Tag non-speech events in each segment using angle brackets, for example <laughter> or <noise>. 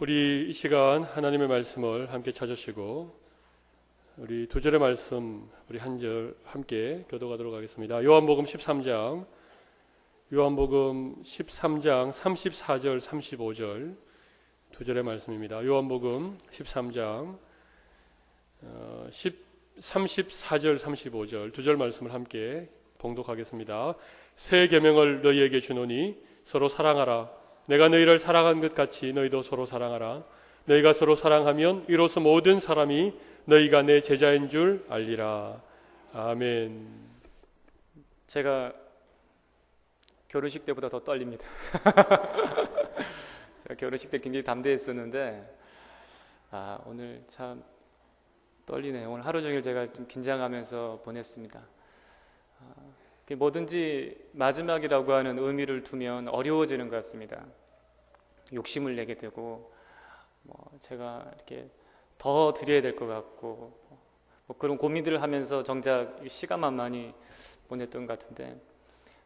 우리 이 시간 하나님의 말씀을 함께 찾으시고 우리 두 절의 말씀 우리 한 절 함께 교도가도록 하겠습니다. 요한복음 13장 요한복음 13장 34절 35절 두 절의 말씀입니다. 요한복음 13장 10, 34절 35절 두 절 말씀을 함께 봉독하겠습니다. 새 계명을 너희에게 주노니 서로 사랑하라. 내가 너희를 사랑한 것 같이 너희도 서로 사랑하라. 너희가 서로 사랑하면 이로써 모든 사람이 너희가 내 제자인 줄 알리라. 아멘. 제가 결혼식 때보다 더 떨립니다. <laughs> 제가 결혼식 때 굉장히 담대했었는데 아, 오늘 참 떨리네요. 오늘 하루 종일 제가 좀 긴장하면서 보냈습니다. 아, 뭐든지 마지막이라고 하는 의미를 두면 어려워지는 것 같습니다. 욕심을 내게 되고 뭐 제가 이렇게 더 드려야 될 것 같고 뭐 그런 고민들을 하면서 정작 시간만 많이 보냈던 것 같은데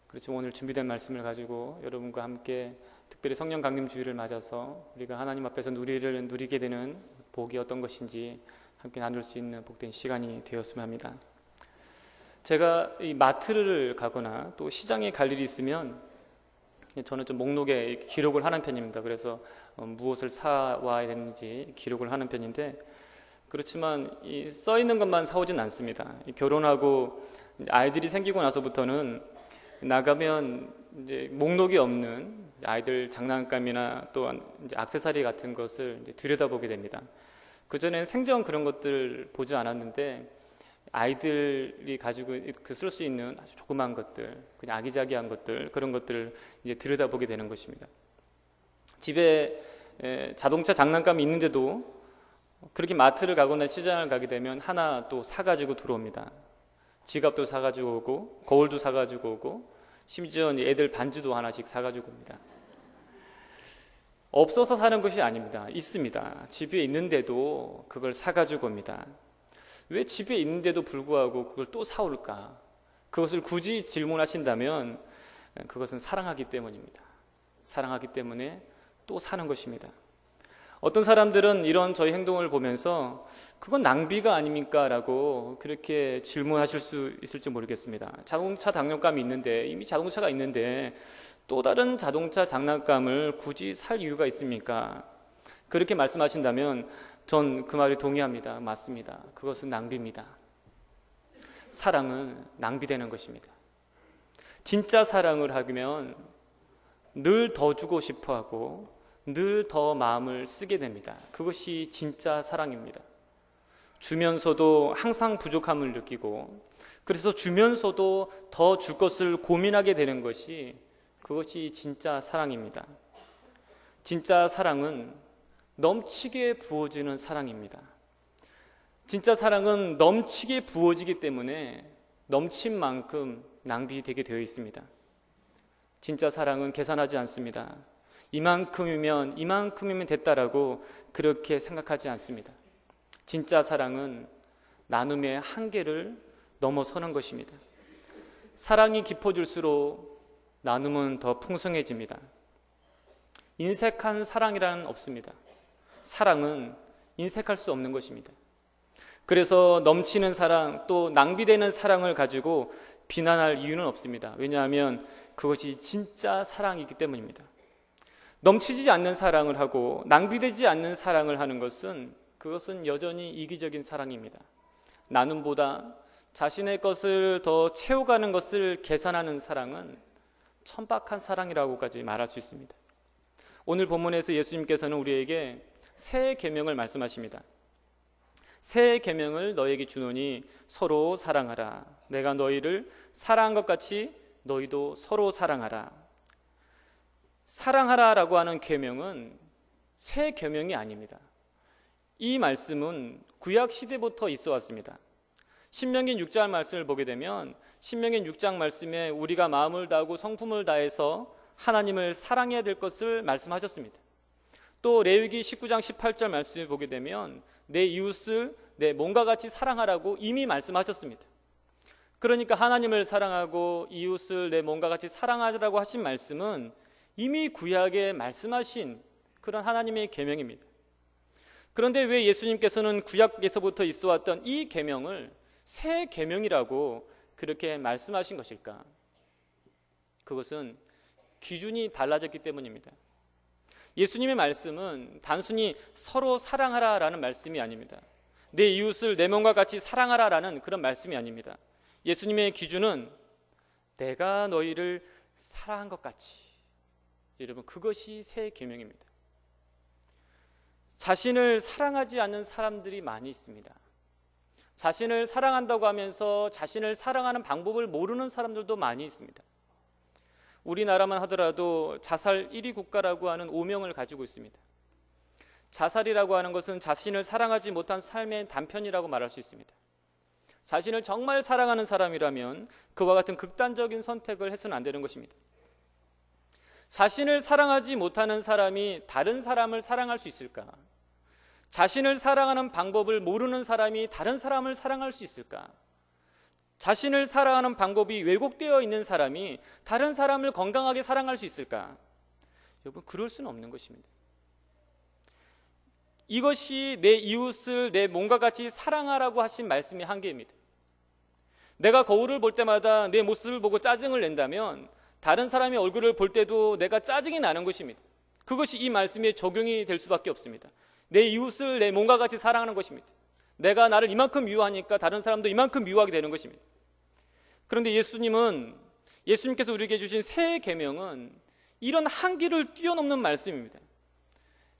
그렇지만 오늘 준비된 말씀을 가지고 여러분과 함께 특별히 성령 강림 주일을 맞아서 우리가 하나님 앞에서 누리를 누리게 되는 복이 어떤 것인지 함께 나눌 수 있는 복된 시간이 되었으면 합니다. 제가 이 마트를 가거나 또 시장에 갈 일이 있으면 저는 좀 목록에 기록을 하는 편입니다. 그래서 어, 무엇을 사와야 되는지 기록을 하는 편인데 그렇지만 써 있는 것만 사오진 않습니다. 결혼하고 아이들이 생기고 나서부터는 나가면 이제 목록이 없는 아이들 장난감이나 이제 악세사리 같은 것을 들여다보게 됩니다. 그 전에는 생전 그런 것들 보지 않았는데 아이들이 가지고 그쓸수 있는 아주 조그만 것들, 그냥 아기자기한 것들 그런 것들을 이제 들여다보게 되는 것입니다. 집에 자동차 장난감이 있는데도 그렇게 마트를 가거나 시장을 가게 되면 하나 또 사가지고 들어옵니다. 지갑도 사가지고 오고 거울도 사가지고 오고 심지어 애들 반지도 하나씩 사가지고 옵니다. 없어서 사는 것이 아닙니다. 있습니다. 집에 있는데도 그걸 사가지고 옵니다. 왜 집에 있는데도 불구하고 그걸 또 사올까? 그것을 굳이 질문하신다면 그것은 사랑하기 때문입니다. 사랑하기 때문에 또 사는 것입니다. 어떤 사람들은 이런 저희 행동을 보면서 그건 낭비가 아닙니까? 라고 그렇게 질문하실 수 있을지 모르겠습니다. 자동차 장난감이 있는데, 이미 자동차가 있는데 또 다른 자동차 장난감을 굳이 살 이유가 있습니까? 그렇게 말씀하신다면 전 그 말에 동의합니다. 맞습니다. 그것은 낭비입니다. 사랑은 낭비되는 것입니다. 진짜 사랑을 하면 늘 더 주고 싶어 하고 늘 더 마음을 쓰게 됩니다. 그것이 진짜 사랑입니다. 주면서도 항상 부족함을 느끼고 그래서 주면서도 더 줄 것을 고민하게 되는 것이 그것이 진짜 사랑입니다. 진짜 사랑은 넘치게 부어지는 사랑입니다. 진짜 사랑은 넘치게 부어지기 때문에 넘친 만큼 낭비되게 되어 있습니다. 진짜 사랑은 계산하지 않습니다. 이만큼이면 이만큼이면 됐다라고 그렇게 생각하지 않습니다. 진짜 사랑은 나눔의 한계를 넘어서는 것입니다. 사랑이 깊어질수록 나눔은 더 풍성해집니다. 인색한 사랑이라는 없습니다. 사랑은 인색할 수 없는 것입니다. 그래서 넘치는 사랑 또 낭비되는 사랑을 가지고 비난할 이유는 없습니다. 왜냐하면 그것이 진짜 사랑이기 때문입니다. 넘치지 않는 사랑을 하고 낭비되지 않는 사랑을 하는 것은 그것은 여전히 이기적인 사랑입니다. 나눔보다 자신의 것을 더 채워가는 것을 계산하는 사랑은 천박한 사랑이라고까지 말할 수 있습니다. 오늘 본문에서 예수님께서는 우리에게 새 계명을 말씀하십니다. 새 계명을 너에게 주노니 서로 사랑하라. 내가 너희를 사랑한 것 같이 너희도 서로 사랑하라. 사랑하라라고 하는 계명은 새 계명이 아닙니다. 이 말씀은 구약 시대부터 있어 왔습니다. 신명기 6장 말씀을 보게 되면 신명기 6장 말씀에 우리가 마음을 다하고 성품을 다해서 하나님을 사랑해야 될 것을 말씀하셨습니다. 또 레위기 19장 18절 말씀을 보게 되면 내 이웃을 내 몸과 같이 사랑하라고 이미 말씀하셨습니다. 그러니까 하나님을 사랑하고 이웃을 내 몸과 같이 사랑하라고 하신 말씀은 이미 구약에 말씀하신 그런 하나님의 계명입니다. 그런데 왜 예수님께서는 구약에서부터 있어 왔던 이 계명을 새 계명이라고 그렇게 말씀하신 것일까? 그것은 기준이 달라졌기 때문입니다. 예수님의 말씀은 단순히 서로 사랑하라라는 말씀이 아닙니다. 내 이웃을 내 몸과 같이 사랑하라라는 그런 말씀이 아닙니다. 예수님의 기준은 내가 너희를 사랑한 것 같이 여러분 그것이 새 계명입니다. 자신을 사랑하지 않는 사람들이 많이 있습니다. 자신을 사랑한다고 하면서 자신을 사랑하는 방법을 모르는 사람들도 많이 있습니다. 우리나라만 하더라도 자살 1위 국가라고 하는 오명을 가지고 있습니다. 자살이라고 하는 것은 자신을 사랑하지 못한 삶의 단편이라고 말할 수 있습니다. 자신을 정말 사랑하는 사람이라면 그와 같은 극단적인 선택을 해서는 안 되는 것입니다. 자신을 사랑하지 못하는 사람이 다른 사람을 사랑할 수 있을까? 자신을 사랑하는 방법을 모르는 사람이 다른 사람을 사랑할 수 있을까? 자신을 사랑하는 방법이 왜곡되어 있는 사람이 다른 사람을 건강하게 사랑할 수 있을까? 여러분, 그럴 수는 없는 것입니다. 이것이 내 이웃을 내 몸과 같이 사랑하라고 하신 말씀의 한계입니다. 내가 거울을 볼 때마다 내 모습을 보고 짜증을 낸다면 다른 사람의 얼굴을 볼 때도 내가 짜증이 나는 것입니다. 그것이 이 말씀에 적용이 될 수밖에 없습니다. 내 이웃을 내 몸과 같이 사랑하는 것입니다. 내가 나를 이만큼 미워하니까 다른 사람도 이만큼 미워하게 되는 것입니다. 그런데 예수님은 예수님께서 우리에게 주신 새 계명은 이런 한계를 뛰어넘는 말씀입니다.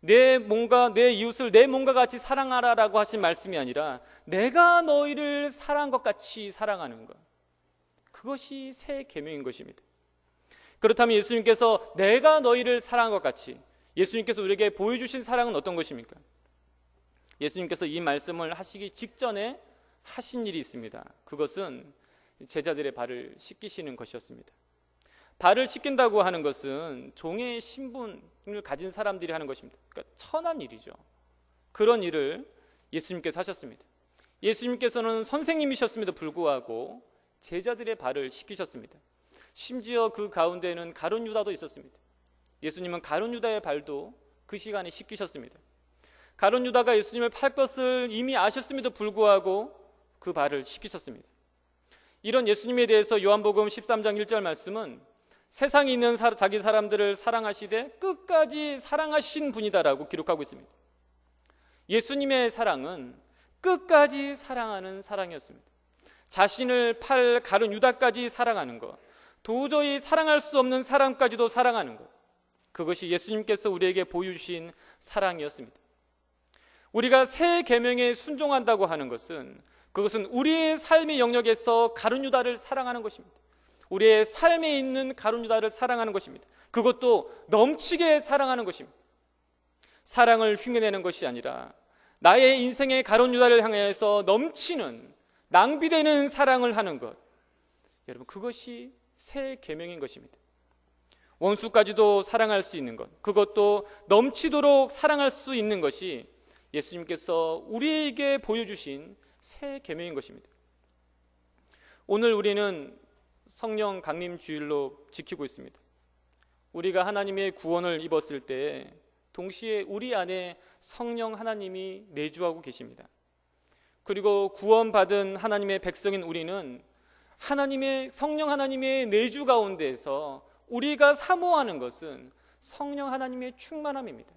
내 몸과 내 이웃을 내 몸과 같이 사랑하라라고 하신 말씀이 아니라 내가 너희를 사랑한 것 같이 사랑하는 것. 그것이 새 계명인 것입니다. 그렇다면 예수님께서 내가 너희를 사랑한 것 같이 예수님께서 우리에게 보여주신 사랑은 어떤 것입니까? 예수님께서 이 말씀을 하시기 직전에 하신 일이 있습니다. 그것은 제자들의 발을 씻기시는 것이었습니다. 발을 씻긴다고 하는 것은 종의 신분을 가진 사람들이 하는 것입니다. 그러니까 천한 일이죠. 그런 일을 예수님께서 하셨습니다. 예수님께서는 선생님이셨음에도 불구하고 제자들의 발을 씻기셨습니다. 심지어 그 가운데는 가룟 유다도 있었습니다. 예수님은 가룟 유다의 발도 그 시간에 씻기셨습니다. 가룟 유다가 예수님을 팔 것을 이미 아셨음에도 불구하고 그 발을 씻기셨습니다. 이런 예수님에 대해서 요한복음 13장 1절 말씀은 세상에 있는 사, 자기 사람들을 사랑하시되 끝까지 사랑하신 분이다라고 기록하고 있습니다. 예수님의 사랑은 끝까지 사랑하는 사랑이었습니다. 자신을 팔 가른 유다까지 사랑하는 것, 도저히 사랑할 수 없는 사람까지도 사랑하는 것, 그것이 예수님께서 우리에게 보여주신 사랑이었습니다. 우리가 새 계명에 순종한다고 하는 것은 그것은 우리의 삶의 영역에서 가룟 유다를 사랑하는 것입니다. 우리의 삶에 있는 가룟 유다를 사랑하는 것입니다. 그것도 넘치게 사랑하는 것입니다. 사랑을 흉내내는 것이 아니라 나의 인생의 가룟 유다를 향해서 넘치는 낭비되는 사랑을 하는 것. 여러분 그것이 새 계명인 것입니다. 원수까지도 사랑할 수 있는 것. 그것도 넘치도록 사랑할 수 있는 것이 예수님께서 우리에게 보여주신 새 계명인 것입니다. 오늘 우리는 성령 강림 주일로 지키고 있습니다. 우리가 하나님의 구원을 입었을 때 동시에 우리 안에 성령 하나님이 내주하고 계십니다. 그리고 구원받은 하나님의 백성인 우리는 하나님의 성령 하나님의 내주 가운데서 우리가 사모하는 것은 성령 하나님의 충만함입니다.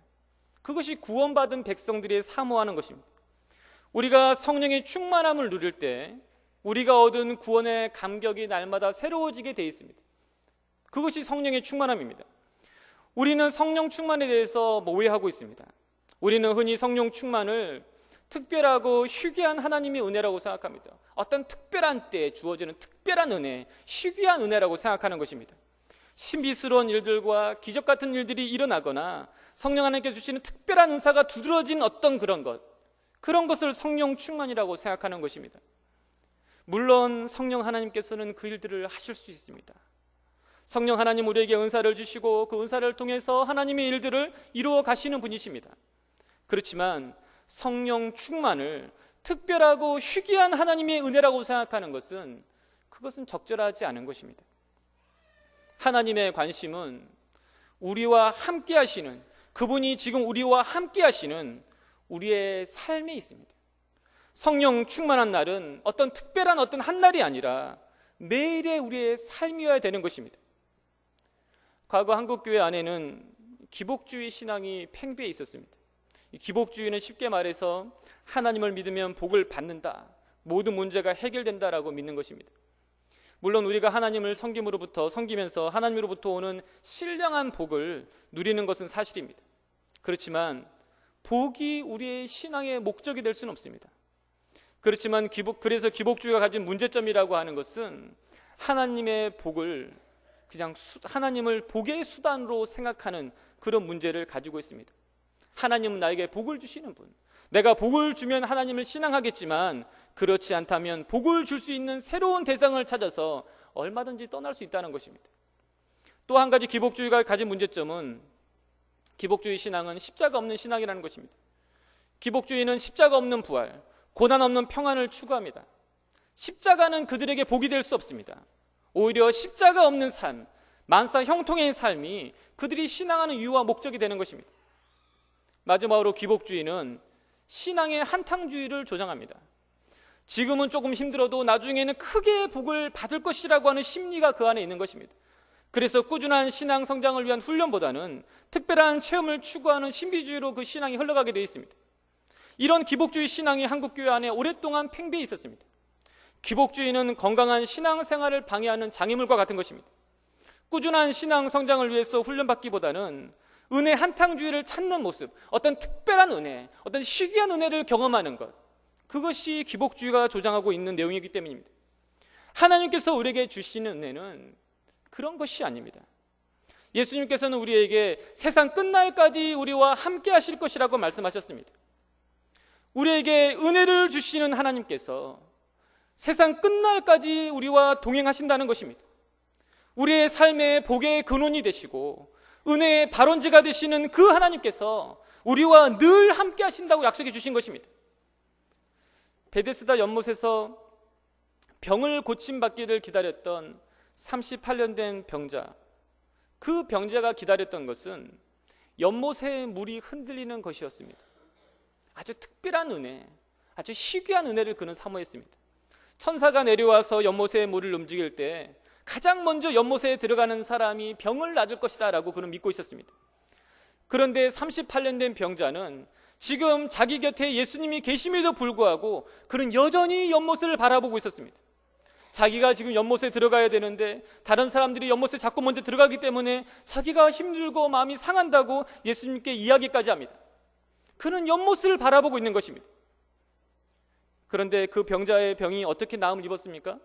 그것이 구원받은 백성들이 사모하는 것입니다. 우리가 성령의 충만함을 누릴 때 우리가 얻은 구원의 감격이 날마다 새로워지게 되어 있습니다. 그것이 성령의 충만함입니다. 우리는 성령 충만에 대해서 뭐 오해하고 있습니다. 우리는 흔히 성령 충만을 특별하고 희귀한 하나님의 은혜라고 생각합니다. 어떤 특별한 때에 주어지는 특별한 은혜, 희귀한 은혜라고 생각하는 것입니다. 신비스러운 일들과 기적 같은 일들이 일어나거나 성령 하나님께 주시는 특별한 은사가 두드러진 어떤 그런 것, 그런 것을 성령 충만이라고 생각하는 것입니다. 물론 성령 하나님께서는 그 일들을 하실 수 있습니다. 성령 하나님 우리에게 은사를 주시고 그 은사를 통해서 하나님의 일들을 이루어 가시는 분이십니다. 그렇지만 성령 충만을 특별하고 희귀한 하나님의 은혜라고 생각하는 것은 그것은 적절하지 않은 것입니다. 하나님의 관심은 우리와 함께 하시는 그분이 지금 우리와 함께 하시는 우리의 삶에 있습니다. 성령 충만한 날은 어떤 특별한 어떤 한 날이 아니라 매일의 우리의 삶이어야 되는 것입니다. 과거 한국교회 안에는 기복주의 신앙이 팽배해 있었습니다. 이 기복주의는 쉽게 말해서 하나님을 믿으면 복을 받는다. 모든 문제가 해결된다라고 믿는 것입니다. 물론 우리가 하나님을 섬김으로부터 섬기면서 하나님으로부터 오는 신령한 복을 누리는 것은 사실입니다. 그렇지만 복이 우리의 신앙의 목적이 될 수는 없습니다. 그렇지만 기복 그래서 기복주의가 가진 문제점이라고 하는 것은 하나님의 복을 그냥 수, 하나님을 복의 수단으로 생각하는 그런 문제를 가지고 있습니다. 하나님은 나에게 복을 주시는 분. 내가 복을 주면 하나님을 신앙하겠지만 그렇지 않다면 복을 줄 수 있는 새로운 대상을 찾아서 얼마든지 떠날 수 있다는 것입니다. 또 한 가지 기복주의가 가진 문제점은 기복주의 신앙은 십자가 없는 신앙이라는 것입니다. 기복주의는 십자가 없는 부활, 고난 없는 평안을 추구합니다. 십자가는 그들에게 복이 될 수 없습니다. 오히려 십자가 없는 삶, 만사 형통의 삶이 그들이 신앙하는 이유와 목적이 되는 것입니다. 마지막으로 기복주의는 신앙의 한탕주의를 조장합니다. 지금은 조금 힘들어도 나중에는 크게 복을 받을 것이라고 하는 심리가 그 안에 있는 것입니다. 그래서 꾸준한 신앙 성장을 위한 훈련보다는 특별한 체험을 추구하는 신비주의로 그 신앙이 흘러가게 되어 있습니다. 이런 기복주의 신앙이 한국 교회 안에 오랫동안 팽배해 있었습니다. 기복주의는 건강한 신앙 생활을 방해하는 장애물과 같은 것입니다. 꾸준한 신앙 성장을 위해서 훈련받기보다는 은혜 한탕주의를 찾는 모습, 어떤 특별한 은혜, 어떤 희귀한 은혜를 경험하는 것, 그것이 기복주의가 조장하고 있는 내용이기 때문입니다. 하나님께서 우리에게 주시는 은혜는 그런 것이 아닙니다. 예수님께서는 우리에게 세상 끝날까지 우리와 함께 하실 것이라고 말씀하셨습니다. 우리에게 은혜를 주시는 하나님께서 세상 끝날까지 우리와 동행하신다는 것입니다. 우리의 삶의 복의 근원이 되시고 은혜의 발원지가 되시는 그 하나님께서 우리와 늘 함께 하신다고 약속해 주신 것입니다. 베데스다 연못에서 병을 고침받기를 기다렸던 38년 된 병자. 그 병자가 기다렸던 것은 연못의 물이 흔들리는 것이었습니다. 아주 특별한 은혜, 아주 희귀한 은혜를 그는 사모했습니다. 천사가 내려와서 연못의 물을 움직일 때 가장 먼저 연못에 들어가는 사람이 병을 낫을 것이다라고 그는 믿고 있었습니다. 그런데 38년 된 병자는 지금 자기 곁에 예수님이 계심에도 불구하고 그는 여전히 연못을 바라보고 있었습니다. 자기가 지금 연못에 들어가야 되는데 다른 사람들이 연못에 자꾸 먼저 들어가기 때문에 자기가 힘들고 마음이 상한다고 예수님께 이야기까지 합니다. 그는 연못을 바라보고 있는 것입니다. 그런데 그 병자의 병이 어떻게 나음을 입었습니까?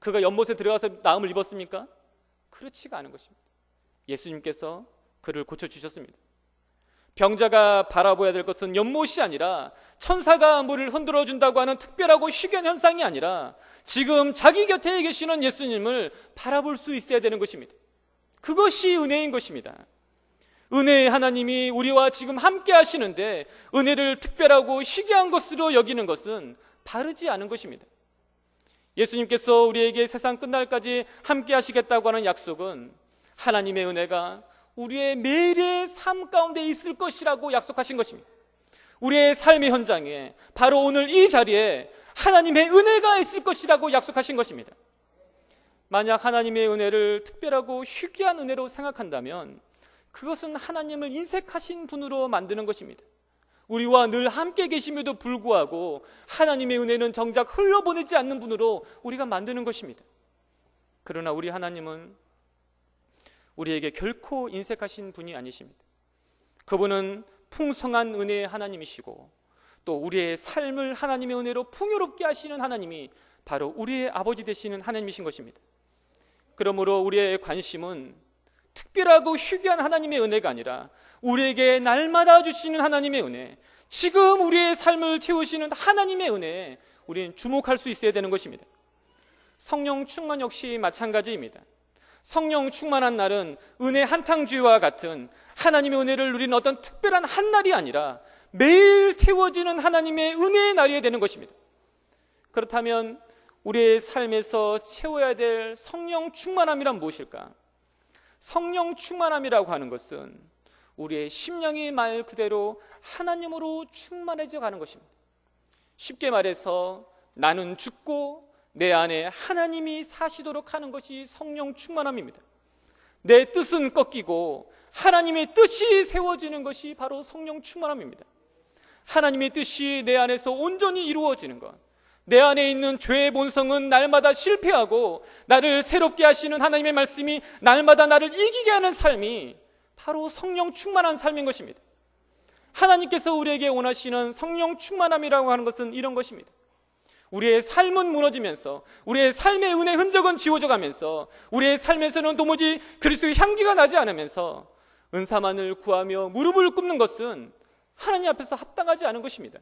그가 연못에 들어가서 나음을 입었습니까? 그렇지가 않은 것입니다. 예수님께서 그를 고쳐주셨습니다. 병자가 바라보아야 될 것은 연못이 아니라 천사가 물을 흔들어 준다고 하는 특별하고 희귀한 현상이 아니라 지금 자기 곁에 계시는 예수님을 바라볼 수 있어야 되는 것입니다. 그것이 은혜인 것입니다. 은혜의 하나님이 우리와 지금 함께 하시는데 은혜를 특별하고 희귀한 것으로 여기는 것은 바르지 않은 것입니다. 예수님께서 우리에게 세상 끝날까지 함께 하시겠다고 하는 약속은 하나님의 은혜가 우리의 매일의 삶 가운데 있을 것이라고 약속하신 것입니다. 우리의 삶의 현장에 바로 오늘 이 자리에 하나님의 은혜가 있을 것이라고 약속하신 것입니다. 만약 하나님의 은혜를 특별하고 희귀한 은혜로 생각한다면 그것은 하나님을 인색하신 분으로 만드는 것입니다. 우리와 늘 함께 계심에도 불구하고 하나님의 은혜는 정작 흘러보내지 않는 분으로 우리가 만드는 것입니다. 그러나 우리 하나님은 우리에게 결코 인색하신 분이 아니십니다. 그분은 풍성한 은혜의 하나님이시고 또 우리의 삶을 하나님의 은혜로 풍요롭게 하시는 하나님이 바로 우리의 아버지 되시는 하나님이신 것입니다. 그러므로 우리의 관심은 특별하고 희귀한 하나님의 은혜가 아니라 우리에게 날마다 주시는 하나님의 은혜, 지금 우리의 삶을 채우시는 하나님의 은혜에 우리는 주목할 수 있어야 되는 것입니다. 성령 충만 역시 마찬가지입니다. 성령 충만한 날은 은혜 한탕주의와 같은 하나님의 은혜를 누리는 어떤 특별한 한 날이 아니라 매일 채워지는 하나님의 은혜의 날이 되는 것입니다. 그렇다면 우리의 삶에서 채워야 될 성령 충만함이란 무엇일까? 성령 충만함이라고 하는 것은 우리의 심령이 말 그대로 하나님으로 충만해져 가는 것입니다. 쉽게 말해서 나는 죽고 내 안에 하나님이 사시도록 하는 것이 성령 충만함입니다. 내 뜻은 꺾이고 하나님의 뜻이 세워지는 것이 바로 성령 충만함입니다. 하나님의 뜻이 내 안에서 온전히 이루어지는 것. 내 안에 있는 죄의 본성은 날마다 실패하고 나를 새롭게 하시는 하나님의 말씀이 날마다 나를 이기게 하는 삶이 바로 성령 충만한 삶인 것입니다. 하나님께서 우리에게 원하시는 성령 충만함이라고 하는 것은 이런 것입니다. 우리의 삶은 무너지면서 우리의 삶의 은혜 흔적은 지워져 가면서 우리의 삶에서는 도무지 그리스도의 향기가 나지 않으면서 은사만을 구하며 무릎을 꿇는 것은 하나님 앞에서 합당하지 않은 것입니다.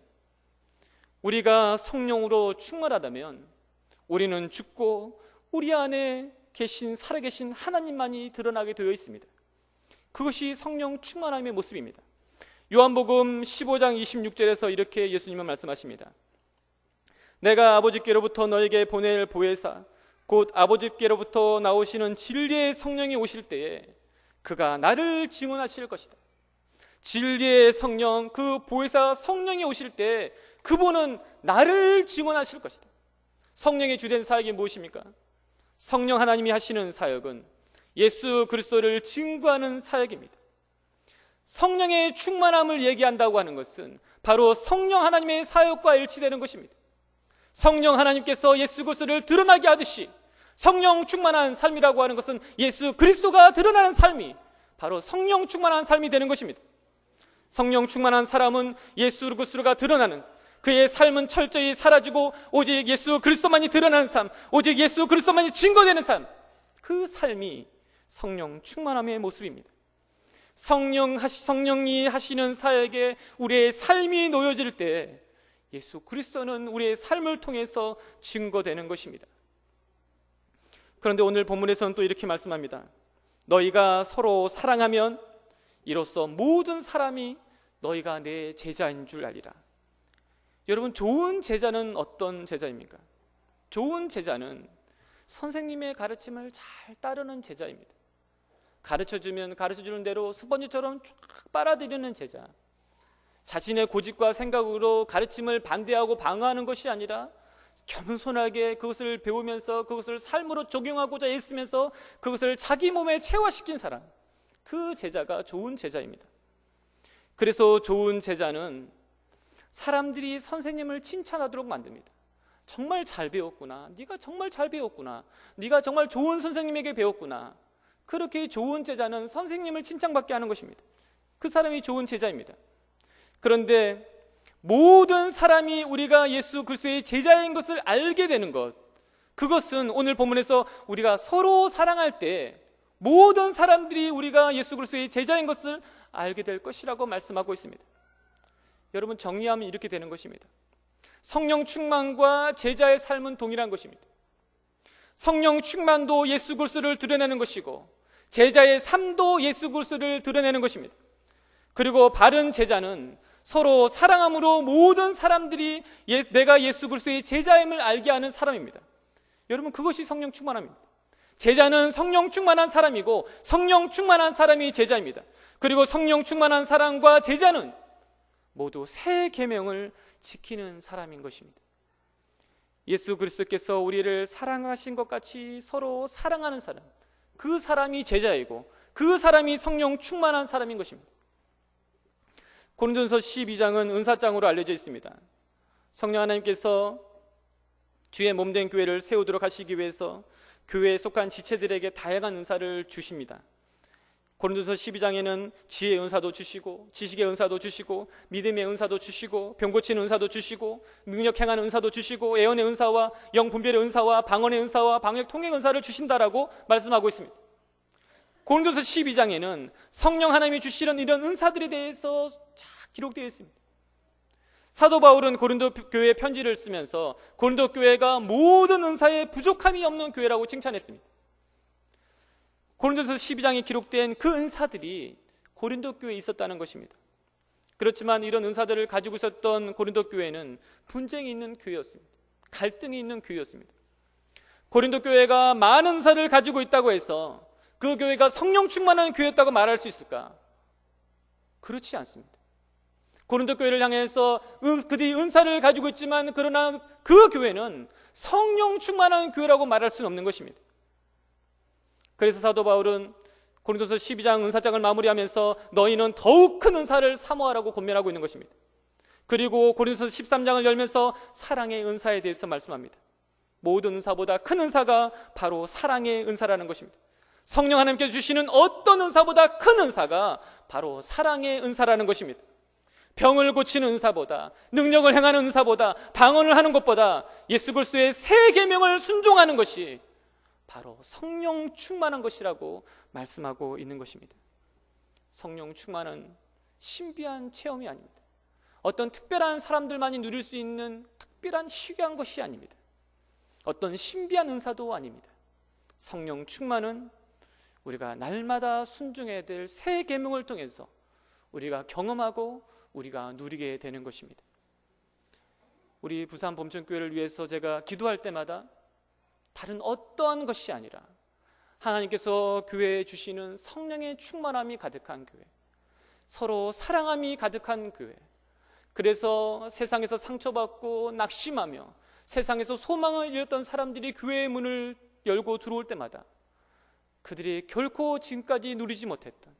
우리가 성령으로 충만하다면 우리는 죽고 우리 안에 계신 살아계신 하나님만이 드러나게 되어 있습니다. 그것이 성령 충만함의 모습입니다. 요한복음 15장 26절에서 이렇게 예수님은 말씀하십니다. 내가 아버지께로부터 너에게 보낼 보혜사 곧 아버지께로부터 나오시는 진리의 성령이 오실 때에 그가 나를 증언하실 것이다. 진리의 성령 그 보혜사 성령이 오실 때 그분은 나를 증언하실 것이다. 성령의 주된 사역이 무엇입니까? 성령 하나님이 하시는 사역은 예수 그리스도를 증거하는 사역입니다. 성령의 충만함을 얘기한다고 하는 것은 바로 성령 하나님의 사역과 일치되는 것입니다. 성령 하나님께서 예수 그리스도를 드러나게 하듯이 성령 충만한 삶이라고 하는 것은 예수 그리스도가 드러나는 삶이 바로 성령 충만한 삶이 되는 것입니다. 성령 충만한 사람은 예수 그리스도가 드러나는 그의 삶은 철저히 사라지고 오직 예수 그리스도만이 드러나는 삶, 오직 예수 그리스도만이 증거되는 삶. 그 삶이 성령 충만함의 모습입니다. 성령 성령이 하시는 사역에 우리의 삶이 놓여질 때 예수 그리스도는 우리의 삶을 통해서 증거되는 것입니다. 그런데 오늘 본문에서는 또 이렇게 말씀합니다. 너희가 서로 사랑하면 이로써 모든 사람이 너희가 내 제자인 줄 알리라. 여러분, 좋은 제자는 어떤 제자입니까? 좋은 제자는 선생님의 가르침을 잘 따르는 제자입니다. 가르쳐 주면 가르쳐 주는 대로 스펀지처럼 쫙 빨아들이는 제자. 자신의 고집과 생각으로 가르침을 반대하고 방어하는 것이 아니라 겸손하게 그것을 배우면서 그것을 삶으로 적용하고자 애쓰면서 그것을 자기 몸에 체화시킨 사람. 그 제자가 좋은 제자입니다. 그래서 좋은 제자는 사람들이 선생님을 칭찬하도록 만듭니다. 정말 잘 배웠구나. 네가 정말 잘 배웠구나. 네가 정말 좋은 선생님에게 배웠구나. 그렇게 좋은 제자는 선생님을 칭찬받게 하는 것입니다. 그 사람이 좋은 제자입니다. 그런데 모든 사람이 우리가 예수 그리스도의 제자인 것을 알게 되는 것 그것은 오늘 본문에서 우리가 서로 사랑할 때 모든 사람들이 우리가 예수 그리스도의 제자인 것을 알게 될 것이라고 말씀하고 있습니다. 여러분 정리하면 이렇게 되는 것입니다. 성령 충만과 제자의 삶은 동일한 것입니다. 성령 충만도 예수 그리스도를 드러내는 것이고 제자의 삶도 예수 그리스도를 드러내는 것입니다. 그리고 바른 제자는 서로 사랑함으로 모든 사람들이 예- 내가 예수 그리스도의 제자임을 알게 하는 사람입니다. 여러분 그것이 성령 충만함입니다. 제자는 성령 충만한 사람이고 성령 충만한 사람이 제자입니다. 그리고 성령 충만한 사람과 제자는 모두 새 계명을 지키는 사람인 것입니다. 예수 그리스도께서 우리를 사랑하신 것 같이 서로 사랑하는 사람, 그 사람이 제자이고 그 사람이 성령 충만한 사람인 것입니다. 고린도전서 12장은 은사장으로 알려져 있습니다. 성령 하나님께서 주의 몸된 교회를 세우도록 하시기 위해서 교회에 속한 지체들에게 다양한 은사를 주십니다. 고린도서 12장에는 지혜의 은사도 주시고 지식의 은사도 주시고 믿음의 은사도 주시고 병 고치는 은사도 주시고 능력 행하는 은사도 주시고 예언의 은사와 영 분별의 은사와 방언의 은사와 방역 통행 은사를 주신다라고 말씀하고 있습니다. 고린도서 12장에는 성령 하나님이 주시는 이런 은사들에 대해서 쫙 기록되어 있습니다. 사도 바울은 고린도 교회 편지를 쓰면서 고린도 교회가 모든 은사에 부족함이 없는 교회라고 칭찬했습니다. 고린도서 12장에 기록된 그 은사들이 고린도 교회에 있었다는 것입니다. 그렇지만 이런 은사들을 가지고 있었던 고린도 교회는 분쟁이 있는 교회였습니다. 갈등이 있는 교회였습니다. 고린도 교회가 많은 은사를 가지고 있다고 해서 그 교회가 성령 충만한 교회였다고 말할 수 있을까? 그렇지 않습니다. 고린도 교회를 향해서 은- 그들이 은사를 가지고 있지만 그러나 그 교회는 성령 충만한 교회라고 말할 수는 없는 것입니다. 그래서 사도 바울은 고린도서 12장 은사장을 마무리하면서 너희는 더욱 큰 은사를 사모하라고 권면하고 있는 것입니다. 그리고 고린도서 13장을 열면서 사랑의 은사에 대해서 말씀합니다. 모든 은사보다 큰 은사가 바로 사랑의 은사라는 것입니다. 성령 하나님께 주시는 어떤 은사보다 큰 은사가 바로 사랑의 은사라는 것입니다. 병을 고치는 은사보다 능력을 행하는 은사보다 방언을 하는 것보다 예수 그리스도의 세 계명을 순종하는 것이 바로 성령 충만한 것이라고 말씀하고 있는 것입니다. 성령 충만은 신비한 체험이 아닙니다. 어떤 특별한 사람들만이 누릴 수 있는 특별한 희귀한 것이 아닙니다. 어떤 신비한 은사도 아닙니다. 성령 충만은 우리가 날마다 순종해야 될 새 계명을 통해서 우리가 경험하고 우리가 누리게 되는 것입니다. 우리 부산 범천교회를 위해서 제가 기도할 때마다 다른 어떠한 것이 아니라 하나님께서 교회에 주시는 성령의 충만함이 가득한 교회, 서로 사랑함이 가득한 교회, 그래서 세상에서 상처받고 낙심하며 세상에서 소망을 잃었던 사람들이 교회의 문을 열고 들어올 때마다 그들이 결코 지금까지 누리지 못했던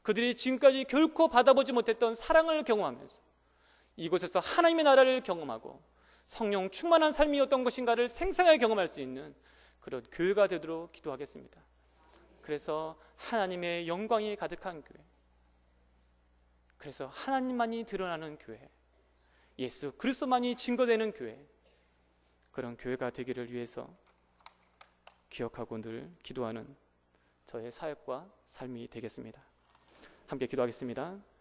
그들이 지금까지 결코 받아보지 못했던 사랑을 경험하면서 이곳에서 하나님의 나라를 경험하고 성령 충만한 삶이 어떤 것인가를 생생하게 경험할 수 있는 그런 교회가 되도록 기도하겠습니다. 그래서 하나님의 영광이 가득한 교회. 그래서 하나님만이 드러나는 교회. 예수 그리스도만이 증거되는 교회. 그런 교회가 되기를 위해서 기억하고 늘 기도하는 저의 사역과 삶이 되겠습니다. 함께 기도하겠습니다.